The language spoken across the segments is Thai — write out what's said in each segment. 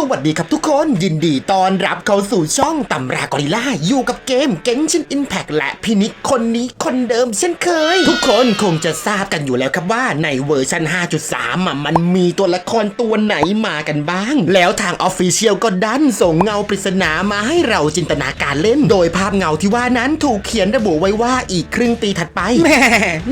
สวัสดีครับทุกคนยินดีต้อนรับเข้าสู่ช่องตำรากอริล่า อยู่กับเกมเก n ชินอินแพ t และพินิกคนนี้คนเดิมเช่นเคย ทุกคนคงจะทราบกันอยู่แล้วครับว่าในเวอร์ชัน5.3อะมันมีตัวละครตัวไหนมากันบ้าง แล้วทางออฟฟิเชียลก็ดันส่งเงาปริศนามาให้เราจินตนาการเล่น โดยภาพเงาที่ว่านั้นถูกเขียนระบุไว้ว่าอีกครึ่งปีถัดไปแหม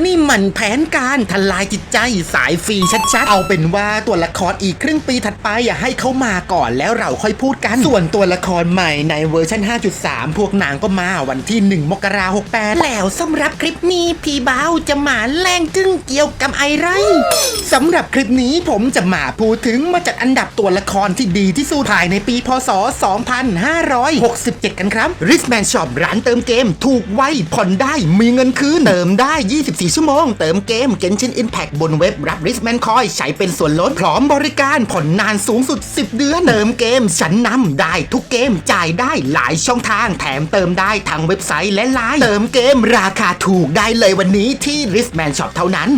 นี่มันแผนการทลายจิตใจสายฟรีชัดๆเอาเป็นว่าตัวละครอีกครึ่งปีถัดไปอย่าให้เขามาก่อนแล้วเราค่อยพูดกัน ส่วนตัวละครใหม่ในเวอร์ชัน5.3 พวกนางก็มาวันที่ 1 มกราคม68 แล้วสำหรับคลิปนี้พี่บ่าวจะมาแรงจึงเกี่ยวกับไอไรสำหรับคลิปนี้ผมจะมาพูดถึงมาจัดอันดับตัวละครที่ดีที่สุดภายในปีพศ 2567 กันครับ r i s m a n Shop ร้านเติมเกม ถูกไวผ่อนได้มีเงินคืน เติมได้ 24 ชั่วโมง เติมเกม Genshin Impact บนเว็บรับ r i s m a n Coin ใช้เป็นส่วนลดพร้อมบริการผ่อนนานสูงสุด 10 เดือนเติมเกมชั้นนำได้ทุกเกมจ่ายได้หลายช่องทาง แถมเติมได้ทางเว็บไซต์และไลน์เติมเกมราคาถูกได้เลยวันนี้ที่ r i s m a n Shop เท่านั้น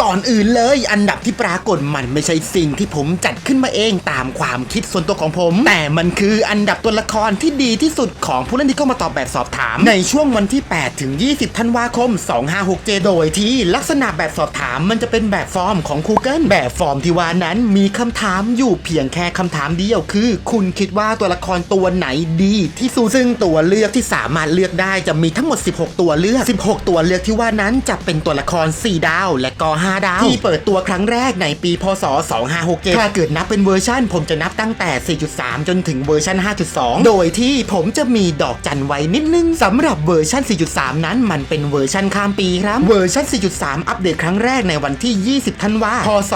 ก่อนอื่นเลย อันดับที่ปรากฏมันไม่ใช่สิ่งที่ผมจัดขึ้นมาเองตามความคิดส่วนตัวของผม แต่มันคืออันดับตัวละครที่ดีที่สุดของผู้เล่นที่เข้ามาตอบแบบสอบถาม ในช่วงวันที่ 8 ถึง 20 ธันวาคม 2567 โดยที่ลักษณะแบบสอบถามมันจะเป็นแบบฟอร์มของ Google แบบฟอร์มที่ว่านั้นมีคำถามอยู่เพียงแค่คำถามเดียวคือ คุณคิดว่าตัวละครตัวไหนดีที่สุดซึ่งตัวเลือกที่สามารถเลือกได้จะมีทั้งหมด 16 ตัวเลือก 16 ตัวเลือกที่ว่านั้นจะเป็นตัวละคร 4 ดาว และก็5 ดาว ที่เปิดตัวครั้งแรกในปี พศ 2567 ถ้าเกิดนับเป็นเวอร์ชันผมจะนับตั้งแต่ 4.3 จนถึงเวอร์ชัน5.2 โดยที่ผมจะมีดอกจันไว้นิดนึงสำหรับเวอร์ชัน4.3 นั้นมันเป็นเวอร์ชันข้ามปีครับ เวอร์ชัน4.3 อัปเดตครั้งแรกในวันที่ 20 ธันวาคมพศ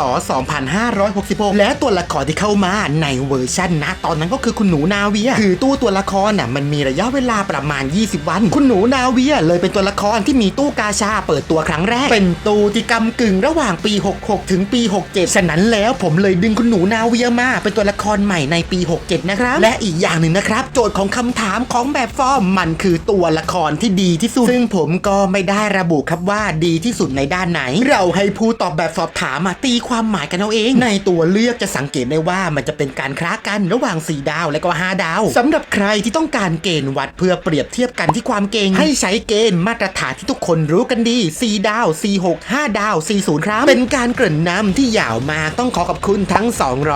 2566 และตัวละครที่เข้ามาในเวอร์ชันนะตอนนั้นก็คือคุณหนูนาเวีย คือตู้ตัวละครน่ะมันมีระยะเวลาประมาณ 20 วัน คุณหนูนาเวียเลยเป็นตัวละครที่มีตู้กาชาเปิดตัวครั้งแรก เป็นตู้ที่กำกึ่งระหว่างปี 66 ถึงปี 67 ฉะนั้นแล้วผมเลยดึงคุณหนูนาเวียมาเป็นตัวละครใหม่ในปี 67 นะครับ และอีกอย่างหนึ่งนะครับ โจทย์ของคำถามของแบบฟอร์มมันคือตัวละครที่ดีที่สุด ซึ่งผมก็ไม่ได้ระบุครับว่าดีที่สุดในด้านไหน เราให้ผู้ตอบแบบสอบถามมาตีความหมายกันเอาเอง ในตัวเลือกจะสังเกตได้ว่ามันจะเป็นการคล้ากันระหว่าง 4 ดาวและก็ 5 ดาวสำหรับใครที่ต้องการเกณฑ์วัดเพื่อเปรียบเทียบกันที่ความเก่งให้ใช้เกณฑ์มาตรฐานที่ทุกคนรู้กันดี 4 ดาว 46 5 ดาว0 ครับ เป็นการเกริ่นนำที่ยาวมากต้องขอขอบคุณทั้ง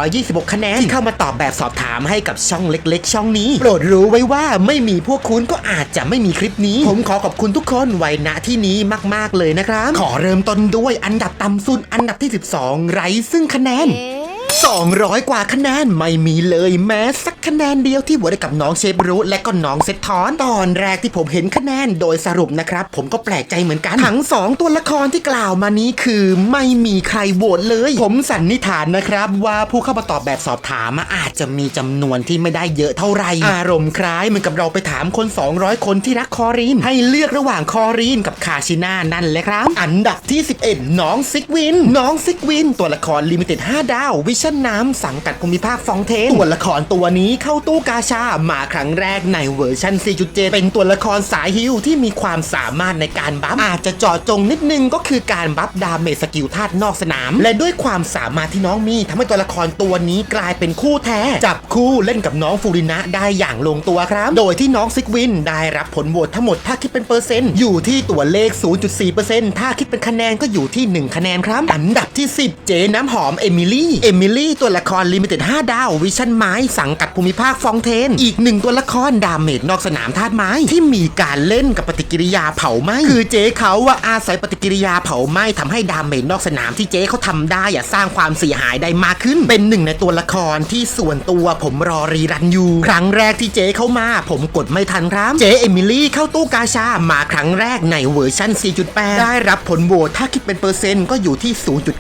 226 คะแนนที่เข้ามาตอบแบบสอบถามให้กับช่องเล็ก ๆ ช่องนี้ โปรดรู้ไว้ว่าไม่มีพวกคุณก็อาจจะไม่มีคลิปนี้ ผมขอขอบคุณทุกคนไว้ณที่นี้มาก ๆ เลยนะครับ ขอเริ่มต้นด้วยอันดับต่ำสุดอันดับที่ 12 ไร้ซึ่งคะแนน 200 กว่าคะแนนไม่มีเลยแม้สักคะแนนเดียวที่โหวตให้กับน้องเชฟรุและก็น้องเซตทอนตอนแรกที่ผมเห็นคะแนนโดยสรุปนะครับผมก็แปลกใจเหมือนกันทั้ง 2 ตัวละครที่กล่าวมานี้คือไม่มีใครโหวตเลย ผมสันนิษฐานนะครับ ว่าผู้เข้ามาตอบแบบสอบถามอาจจะมีจำนวนที่ไม่ได้เยอะเท่าไหร่อารมณ์คล้ายเหมือนกับเราไปถามคน 200 คนที่รักคอรีน ให้เลือกระหว่างคอรีนกับคาชิน่านั่นแหละครับ อันดับที่ 11 น้องซิกวิน น้องซิกวิน ตัวละครลิมิเต็ด5ดาววิชั่นน้ำสังกัดภูมิภาคฟองเทนตัวละครตัวนี้เข้าตู้กาชามาครั้งแรกในเวอร์ชัน 4.7 เป็นตัวละครสายฮิวที่มีความสามารถในการบัฟอาจจะเจาะจงนิดนึงก็คือการบัฟดาเมจสกิลธาตุนอกสนาม และด้วยความสามารถที่น้องมีทำให้ตัวละครตัวนี้กลายเป็นคู่แท้ จับคู่เล่นกับน้องฟูรินะได้อย่างลงตัวครับ โดยที่น้องซิกวินได้รับผลโหวตทั้งหมดถ้าคิดเป็นเปอร์เซ็นต์อยู่ที่ตัวเลข 0.4%ถ้าคิดเป็นคะแนนก็อยู่ที่ 1 คะแนนครับ อันดับที่ 10 เจน้ำหอมเอมิลี่เอมิลี่ตัวละครลิมิเต็ด5ดาว วิชั่นไม้สังกัดภูมิภาคฟองเทน อีกหนึ่งตัวละครดาเมจนอกสนามธาตุไม้ที่มีการเล่นกับปฏิกิริยาเผาไหม้คือเจ๊เขาว่าอาศัยปฏิกิริยาเผาไหม้ทำให้ดาเมจนอกสนามที่เจ๊เขาทำได้อะสร้างความเสียหายได้มากขึ้น เป็นหนึ่งในตัวละครที่ส่วนตัวผมรอรีรันอยู่ ครั้งแรกที่เจ๊เข้ามา ผมกดไม่ทันครับ เจ๊เอมิลี่เข้าตู้กาชามาครั้งแรกในเวอร์ชัน4.8 ได้รับผลโหวตถ้าคิดเป็นเปอร์เซ็นต์ก็อยู่ที่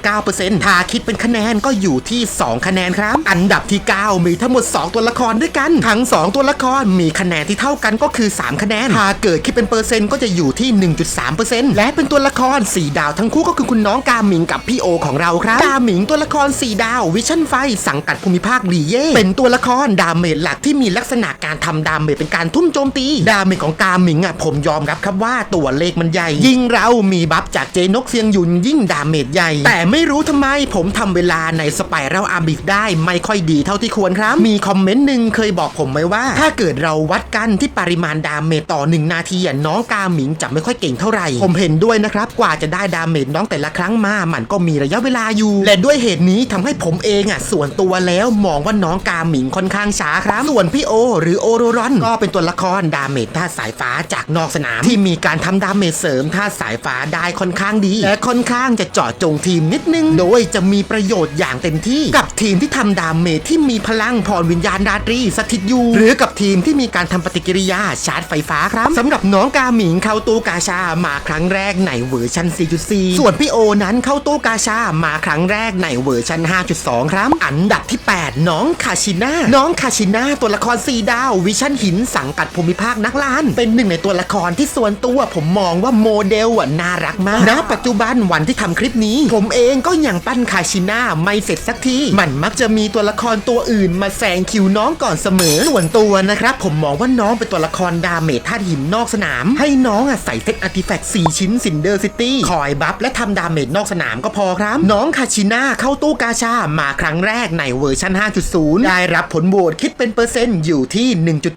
0.9%ถ้าคิดเป็นคะแนนก็อยู่ที่2 คะแนนครับ อันดับที่ 9 มีทั้งหมด 2 ตัวละครด้วยกัน ทั้ง 2 ตัวละครมีคะแนนที่เท่ากันก็คือ 3 คะแนนถ้าเกิดคิดเป็นเปอร์เซ็นต์ก็จะอยู่ที่ 1.3%และเป็นตัวละคร 4 ดาวทั้งคู่ก็คือคุณน้องกาหมิงกับพี่โอของเราครับกาหมิงตัวละคร 4 ดาว วิชั่นไฟ สังกัดภูมิภาคลีเย่เป็นตัวละครดาเมจหลักที่มีลักษณะการทำดาเมจเป็นการทุ่มโจมตี ดาเมจของกาหมิงอะผมยอมรับครับว่าตัวเลขมันใหญ่ ยิ่งเรามีบัฟจากเจนกเซียงหยุนยิ่งดาเมจใหญ่ แต่ไม่รู้ทำไมผมทำเวลาในสไปรัลอาบิสได้ไม่ค่อยดีเท่าที่ควรครับ มีคอมเมนต์หนึ่งเคยบอกผมไว้ว่า ถ้าเกิดเราวัดกันที่ปริมาณดาเมจต่อ 1 นาทีอะน้องกาหมิงจะไม่ค่อยเก่งเท่าไหร่ ผมเห็นด้วยนะครับ กว่าจะได้ดาเมจน้องแต่ละครั้งมา มันก็มีระยะเวลาอยู่ และด้วยเหตุนี้ทำให้ผมเองอะส่วนตัวแล้วมองว่าน้องกาหมิงค่อนข้างช้าครับ ส่วนพี่โอ หรือโอโรรอนก็เป็นตัวละครดาเมจท่าสายฟ้าจากนอกสนาม ที่มีการทำดาเมจเสริมท่าสายฟ้าได้ค่อนข้างดี และค่อนข้างจะเจาะจงทีมนิดนึง โดยจะมีประโยชน์อย่างเต็มที่กับทีมที่ทำดาเมจที่มีพลังพรวิญญาณราตรีสถิตอยู่ หรือกับทีมที่มีการทำปฏิกิริยาชาร์จไฟฟ้าครับสำหรับน้องกาหมิงเข้าตู้กาชามาครั้งแรกในเวอร์ชัน 4.4 ส่วนพี่โอนั้นเข้าตู้กาชามาครั้งแรกในเวอร์ชัน 5.2 ครับ อันดับที่ 8 น้องคาชิน่าน้องคาชิน่าตัวละคร4ดาว วิชั่นหินสังกัดภูมิภาคนักล่าน เป็นหนึ่งในตัวละครที่ส่วนตัวผมมองว่าโมเดลอะน่ารักมากณปัจจุบันวันที่ทำคลิปนี้ ผมเองก็ยังปั้นคาชิน่าไม่เสร็จสักทีมันมักจะมีตัวละครตัวอื่นมาแซงคิวน้องก่อนเสมอ ส่วนตัวนะครับผมมองว่าน้องเป็นตัวละครดาเมจธาตุหินนอกสนาม ให้น้องอะใส่เซตอาร์ติแฟกต์4ชิ้นซินเดอร์ซิตี้คอยบัฟและทำดาเมจนอกสนามก็พอครับ น้องคาชิน่าเข้าตู้กาชามาครั้งแรกในเวอร์ชัน 5.0 ได้รับผลโหวตคิดเป็นเปอร์เซ็นต์อยู่ที่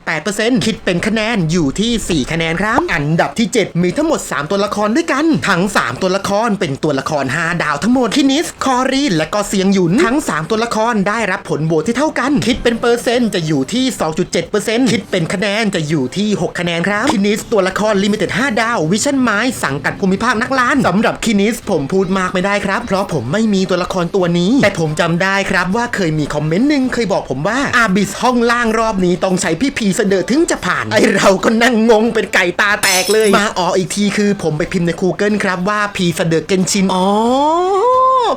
1.8%คิดเป็นคะแนนอยู่ที่ 4 คะแนนครับ อันดับที่ 7 มีทั้งหมด 3 ตัวละครด้วยกัน ทั้ง 3 ตัวละครเป็นตัวละคร 5 ดาวทั้งหมดคินิส คอรีนและก็เซียงหยุนทั้ง 3ตัวละครได้รับผลโหวตที่เท่ากัน คิดเป็นเปอร์เซ็นต์จะอยู่ที่ 2.7%คิดเป็นคะแนนจะอยู่ที่ 6 คะแนนครับคินิสตัวละครลิมิเต็ด5ดาว วิชั่นไม้สังกัดภูมิภาคนักล้านสำหรับคินิสผมพูดมากไม่ได้ครับ เพราะผมไม่มีตัวละครตัวนี้ แต่ผมจำได้ครับว่าเคยมีคอมเมนต์หนึ่งเคยบอกผมว่าอาบิสห้องล่างรอบนี้ต้องใช้พี่พีเสนอถึงจะผ่าน ไอเราก็นั่งงงเป็นไก่ตาแตกเลย มาอ๋ออีกทีคือผมไปพิมพ์ใน Google ครับว่าพีเสนอเกนชินอ๋อ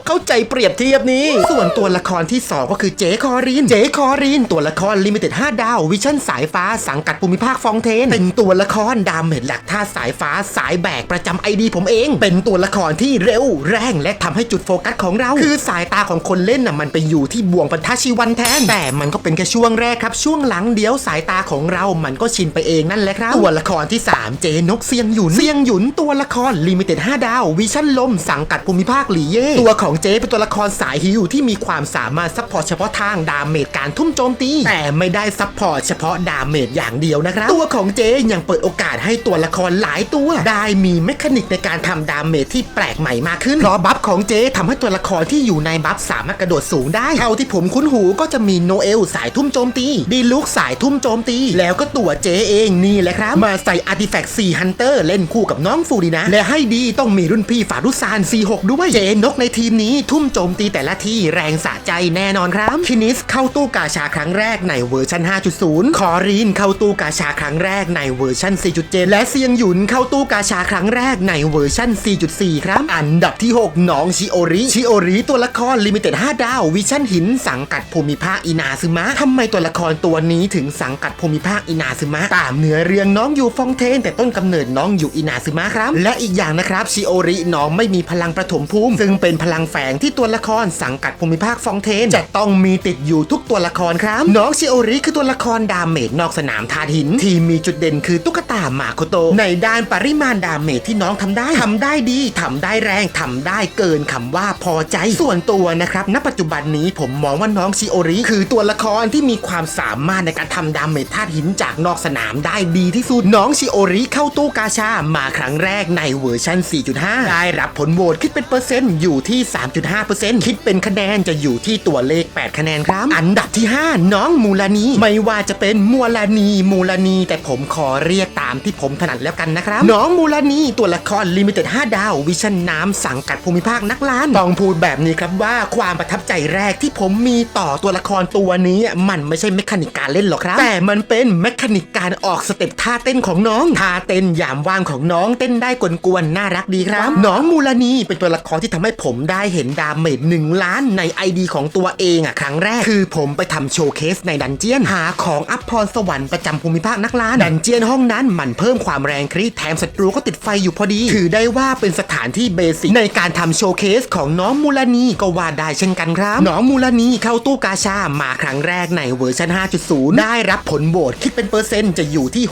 เข้าใจเปรียบเทียบนี้ ส่วนตัวละครที่ 2 ก็คือเจคอรีนเจคอรีนตัวละครลิมิเต็ด5ดาว วิชั่นสายฟ้าสังกัดภูมิภาคฟองเทน เป็นตัวละครดาเมจหลักท่าสายฟ้าสายแบกประจำไอดีผมเอง เป็นตัวละครที่เร็วแรงและทำให้จุดโฟกัสของเรา คือสายตาของคนเล่นน่ะมันไปอยู่ที่บ่วงพันธชีวันแทน แต่มันก็เป็นแค่ช่วงแรกครับ ช่วงหลังเดียวสายตาของเรา มันก็ชินไปเองนั่นแหละครับ ตัวละครที่ 3 เจนกเซียงหยุนเซียงหยุนตัวละครลิมิเต็ด5ดาว วิชั่นลมสังกัดภูมิภาคหลีเย่ตัวของเจเป็นตัวละครสายฮิวที่มีความสามารถซัพพอร์ตเฉพาะทางดาเมจการทุ่มโจมตี แต่ไม่ได้ซัพพอร์ตเฉพาะดาเมจอย่างเดียวนะครับ ตัวของเจยังเปิดโอกาสให้ตัวละครหลายตัว ได้มีเมคานิกในการทำดาเมจที่แปลกใหม่มากขึ้นเพราะบัฟของเจทำให้ตัวละครที่อยู่ในบัฟสามารถกระโดดสูงได้เท่าที่ผมคุ้นหูก็จะมีโนเอลสายทุ่มโจมตีดีลุกสายทุ่มโจมตี แล้วก็ตัวเจเองนี่แหละครับ มาใส่อาร์ติแฟกต์4ฮันเตอร์เล่นคู่กับน้องฟูดีนะ และให้ดีต้องมีรุ่นพี่ฝารุซาน46 ด้วยเจนกในทีมนี้ทุ่มโจมตีแต่ละที่แรงสะใจแน่นอนครับคินิสเข้าตู้กาชาครั้งแรกในเวอร์ชัน5.0 คอรีนเข้าตู้กาชาครั้งแรกในเวอร์ชัน4.7 และเซียงหยุนเข้าตู้กาชาครั้งแรกในเวอร์ชัน4.4 ครับ อันดับที่ 6 น้องชิโอริชิโอริตัวละครลิมิเต็ด5ดาววิชั่นหินสังกัดภูมิภาคอินาซึมะทำไมตัวละครตัวนี้ถึงสังกัดภูมิภาคอินาซึมะตามเนื้อเรื่องน้องอยู่ฟองเทน แต่ต้นกำเนิดน้องอยู่อินาซึมะครับ และอีกอย่างนะครับชิโอริน้องไม่มีพลังประถมภูมิ ซึ่งเป็นพลังแฝงที่ตัวละครสังกัดภูมิภาคฟองเทน จะต้องมีติดอยู่ทุกตัวละครครับ น้องชิโอริคือตัวละครดาเมจนอกสนามธาตุหิน ที่มีจุดเด่นคือตุ๊กตาหมาโคโต ในด้านปริมาณดาเมจที่น้องทำได้ทำได้ดีทำได้แรงทำได้เกินคำว่าพอใจส่วนตัวนะครับณปัจจุบันนี้ผมมองว่าน้องชิโอริคือตัวละครที่มีความสามารถในการทำดาเมจธาตุหินจากนอกสนามได้ดีที่สุดน้องชิโอริเข้าตู้กาชามาครั้งแรกในเวอร์ชัน4.5 ได้รับผลโหวตคิดเป็นเปอร์เซ็นต์อยู่ที่3.5%คิดเป็นคะแนนจะอยู่ที่ตัวเลข 8 คะแนนครับ อันดับที่ 5 น้องมูลานีไม่ว่าจะเป็นมัวลานีมูลานีแต่ผมขอเรียกตามที่ผมถนัดแล้วกันนะครับ น้องมูลานีตัวละครลิมิเต็ด5ดาว วิชั่นน้ำสังกัดภูมิภาคนักล้านต้องพูดแบบนี้ครับว่าความประทับใจแรกที่ผมมีต่อตัวละครตัวนี้มันไม่ใช่เมคานิกการเล่นหรอกครับ แต่มันเป็นเมคานิกการออกสเต็ปท่าเต้นของน้องท่าเต้นยามว่างของน้องเต้นได้กวนๆน่ารักดีครับ น้องมูลานีเป็นตัวละครที่ทำให้ผมได้ได้เห็นดาเมจหนึ่งล้านใน ID ของตัวเองอะครั้งแรก คือผมไปทำโชว์เคสในดันเจียน หาของอัพพรสวรรค์ประจำภูมิภาคนักล้านดันเจียนห้องนั้นมันเพิ่มความแรงครีแถมศัตรูก็ติดไฟอยู่พอดี ถือได้ว่าเป็นสถานที่เบสิกในการทำโชว์เคสของน้องมูลนีก็ว่าได้เช่นกันครับน้องมูลนีเข้าตู้กาชามาครั้งแรกในเวอร์ชัน 5.0 ได้รับผลโหวตคิดเป็นเปอร์เซ็นต์จะอยู่ที่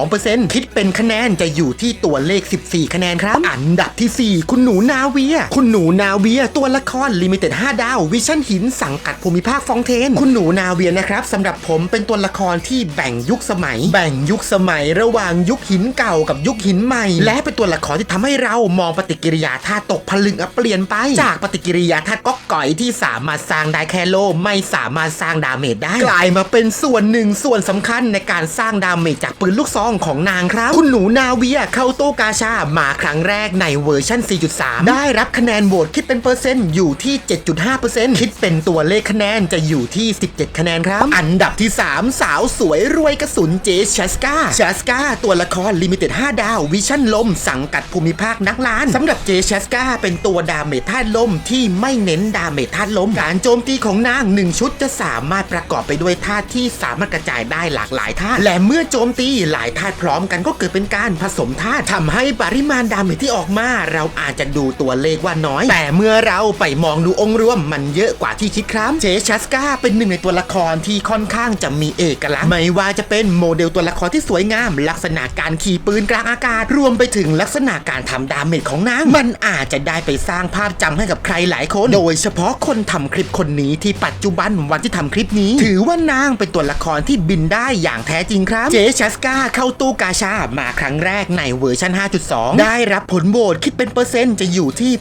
6.2%คิดเป็นคะแนนจะอยู่ที่ตัวเลข 14 คะแนนครับ อันดับที่ 4 คุณหนูนาเวีย คุณหนูนาเวียวียตัวละครลิมิเต็ด5ดาววิชั่นหินสังกัดภูมิภาคฟองเทน คุณหนูนาเวียนะครับสำหรับผมเป็นตัวละครที่แบ่งยุคสมัย แบ่งยุคสมัยระหว่างยุคหินเก่ากับยุคหินใหม่ และเป็นตัวละครที่ทำให้เรามองปฏิกิริยาธาตุตกผลึกเปลี่ยนไป จากปฏิกิริยาธาตุก๊อกก่อยที่สามารถสร้างได้แค่โลไม่สามารถสร้างดาเมจได้ กลายมาเป็นส่วนหนึ่งส่วนสำคัญในการสร้างดาเมจจากปืนลูกซองของนางครับคุณหนูนาเวียเข้าโตกาชามาครั้งแรกในเวอร์ชัน4.3 ได้รับคะแนนโหวตคิดเป็นเปอร์เซ็นต์อยู่ที่ 7.5%คิดเป็นตัวเลขคะแนนจะอยู่ที่ 17 คะแนนครับ อันดับที่ 3 สาวสวยรวยกระสุนเจชัสกาชัสกาตัวละครลิมิเต็ด5ดาว วิชั่นลม สังกัดภูมิภาคนักล้านสำหรับเจชัสกาเป็นตัวดาเมจธาตุลมที่ไม่เน้นดาเมจธาตุลม การโจมตีของนาง 1 ชุดจะสามารถประกอบไปด้วยธาตุที่สามารถกระจายได้หลากหลายธาตุและเมื่อโจมตีหลายธาตุพร้อมกันก็เกิดเป็นการผสมธาตุทำให้ปริมาณดาเมจที่ออกมา เราอาจจะดูตัวเลขว่าน้อย แต่เมื่อเราไปมองดูองค์รวมมันเยอะกว่าที่คิดครับเจชัสกาเป็นหนึ่งในตัวละครที่ค่อนข้างจะมีเอกลักษณ์ไม่ว่าจะเป็นโมเดลตัวละครที่สวยงาม ลักษณะการขี่ปืนกลางอากาศ รวมไปถึงลักษณะการทำดาเมจของนางมันอาจจะได้ไปสร้างภาพจำให้กับใครหลายคน โดยเฉพาะคนทำคลิปคนนี้ที่ปัจจุบันวันที่ทำคลิปนี้ ถือว่านางเป็นตัวละครที่บินได้อย่างแท้จริงครับเจชัสกาเข้าตู้กาชามาครั้งแรกในเวอร์ชัน5.2 ได้รับผลโหวตคิดเป็นเปอร์เซ็นต์จะอยู่ที่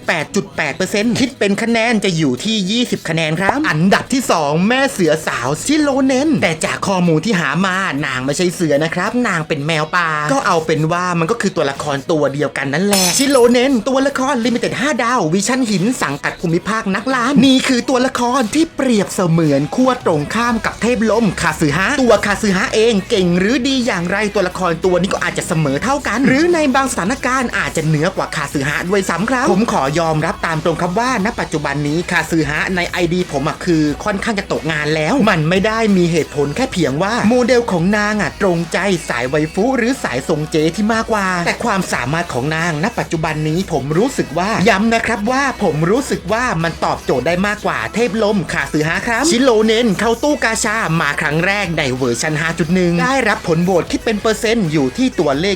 8.8%คิดเป็นคะแนนจะอยู่ที่ 20 คะแนนครับ อันดับที่ 2 แม่เสือสาวชิโลเนนแต่จากข้อมูลที่หามานางไม่ใช่เสือนะครับ นางเป็นแมวป่าก็เอาเป็นว่ามันก็คือตัวละครตัวเดียวกันนั่นแหละชิโลเนนตัวละครลิมิเต็ด5ดาว วิชั่นหินสังกัดภูมิภาคนักล้านนี่คือตัวละครที่เปรียบเสมือนขั้วตรงข้ามกับเทพลมคาซึฮะตัวคาซึฮะเองเก่งหรือดีอย่างไรตัวละครตัวนี้ก็อาจจะเสมอเท่ากัน หรือในบางสถานการณ์อาจจะเหนือกว่าคาซึฮะด้วยซ้ำครับผมขอยอมรับตามตรงครับว่าณปัจจุบันนี้คาซึฮะใน ID ผมอะคือค่อนข้างจะตกงานแล้ว มันไม่ได้มีเหตุผลแค่เพียงว่า โมเดลของนางอะตรงใจสายไวฟูหรือสายทรงเจที่มากกว่า แต่ความสามารถของนางณปัจจุบันนี้ผมรู้สึกว่าย้ำนะครับว่าผมรู้สึกว่ามันตอบโจทย์ได้มากกว่าเทพลมคาซึฮะครับ ชิโลเนนเข้าตู้กาชามาครั้งแรกในเวอร์ชัน5.1 ได้รับผลโหวตคิดเป็นเปอร์เซ็นต์อยู่ที่ตัวเลข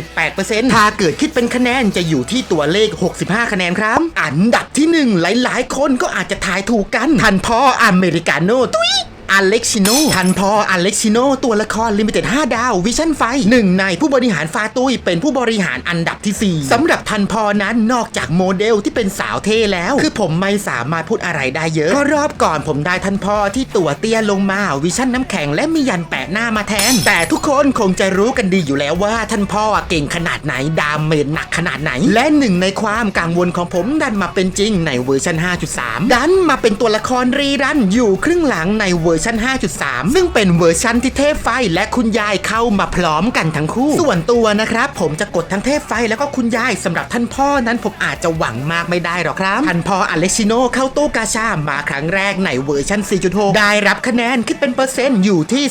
28.8%ถ้าเกิดคิดเป็นคะแนนจะอยู่ที่ตัวเลข 65 คะแนนครับอันดับที่ 1 หลายๆ คนก็อาจจะทายถูกกันท่านพ่ออเมริกาโน่ตุ้ย อเล็กชิโนทันพออเล็กชิโนตัวละครลิมิเต็ด5ดาววิชั่นไฟหนึ่งในผู้บริหารฟาตุยเป็นผู้บริหารอันดับที่ 4สำหรับทันพอนั้นนอกจากโมเดลที่เป็นสาวเท่แล้ว คือผมไม่สามารถพูดอะไรได้เยอะเพราะรอบก่อนผมได้ทันพอที่ตัวเตี้ยลงมาวิชั่นน้ำแข็งและมียันแปะหน้ามาแทน แต่ทุกคนคงจะรู้กันดีอยู่แล้วว่าท่านพ่อเก่งขนาดไหนดามเมจหนักขนาดไหน และหนึ่งในความกังวลของผมดันมาเป็นจริงในเวอร์ชัน5.3 ดันมาเป็นตัวละครรีรันอยู่ครึ่งหลังในเวอร์ร์ชัน5.3 ซึ่งเป็นเวอร์ชันที่เทพไฟและคุณยายเข้ามาพร้อมกันทั้งคู่ ส่วนตัวนะครับ ผมจะกดทั้งเทพไฟแล้วก็คุณยายสำหรับท่านพ่อนั้นผมอาจจะหวังมากไม่ได้หรอกครับ ท่านพ่ออเล็กซิโนเข้าตู้กาชามาครั้งแรกในเวอร์ชัน4.6 ได้รับคะแนนคิดเป็นเปอร์เซ็นต์อยู่ที่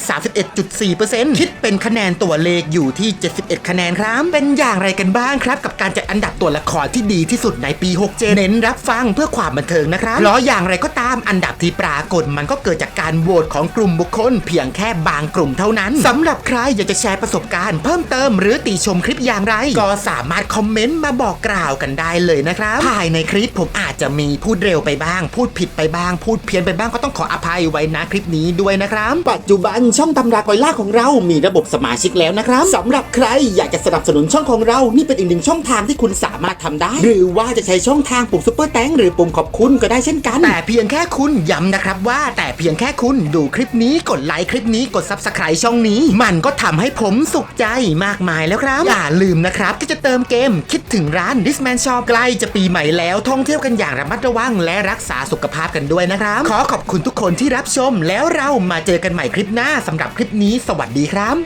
31.4%คิดเป็นคะแนนตัวเลขอยู่ที่ 71 คะแนนครับ เป็นอย่างไรกันบ้างครับ กับการจัดอันดับตัวละครที่ดีที่สุดในปี 67 เน้นรับฟังเพื่อความบันเทิงนะครับเพราะอย่างไรก็ตามอันดับที่ปรากฏมันก็เกิดจากการโหวตของกลุ่มบุคคล เพียงแค่บางกลุ่มเท่านั้นสำหรับใครอยากจะแชร์ประสบการณ์เพิ่มเติมหรือติชมคลิปอย่างไร ก็สามารถคอมเมนต์มาบอกกล่าวกันได้เลยนะครับภายในคลิปผมอาจจะมีพูดเร็วไปบ้าง พูดผิดไปบ้าง พูดเพี้ยนไปบ้างก็ต้องขออภัยไว้นะคลิปนี้ด้วยนะครับ ปัจจุบันช่องตำรากอยล่าของเรามีระบบสมาชิกแล้วนะครับสำหรับใครอยากจะสนับสนุนช่องของเรานี่เป็นอีกหนึ่งช่องทางที่คุณสามารถทำได้ หรือว่าจะใช้ช่องทางปุ่มซุปเปอร์แตงหรือปุ่มขอบคุณก็ได้เช่นกัน แต่เพียงแค่คุณย้ำนะครับว่าแต่เพียงแค่คุณดูคลิปนี้กดไลค์คลิปนี้กด subscribe ช่องนี้ มันก็ทำให้ผมสุขใจมากมายแล้วครับ อย่าลืมนะครับที่จะเติมเกมคิดถึงร้าน Disman Shop ใกล้จะปีใหม่แล้วท่องเที่ยวกันอย่างระมัดระวัง และรักษาสุขภาพกันด้วยนะครับ ขอขอบคุณทุกคนที่รับชมแล้วเรามาเจอกันใหม่คลิปหน้าสำหรับคลิปนี้ สวัสดีครับ